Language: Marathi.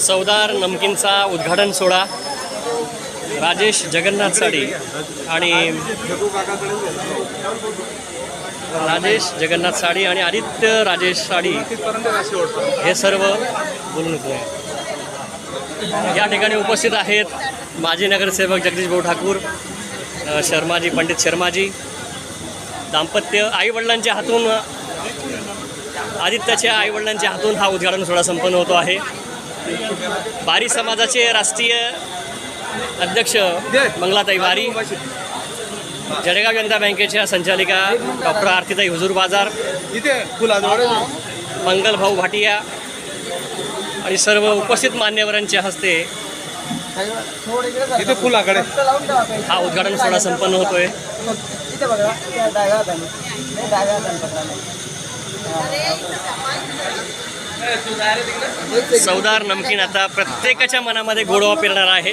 चवदार नमकीनचा उद्घाटन सोहळा. राजेश जगन्नाथ साडी आणि राजेश जगन्नाथ साडी आणि आदित्य राजेश साडी हे सर्व बोलून होते या ठिकाणी उपस्थित आहेत माजी नगरसेवक जगदीश भाऊ ठाकूर शर्माजी पंडित शर्माजी दाम्पत्य आईवडिलांच्या हातून आदित्याच्या आईवडिलांच्या हातून हा उद्घाटन सोहळा संपन्न होतो आहे. बारी समाजाचे राष्ट्रीय अध्यक्ष मंगलाताई बारी जळगाव जनता बँकेच्या संचालिका डॉक्टर आरतीताई हुजूर बाजार इथे फुलाजवळ मंगल भाऊ भाटिया आणि सर्व उपस्थित मान्यवरांच्या हस्ते इथे फुलाकडे हा उद्घाटन सोहळा संपन्न होतोय. इथे बघा चवदार नमकीन आता प्रत्येकाच्या मनामध्ये गोडवा पेरणार आहे.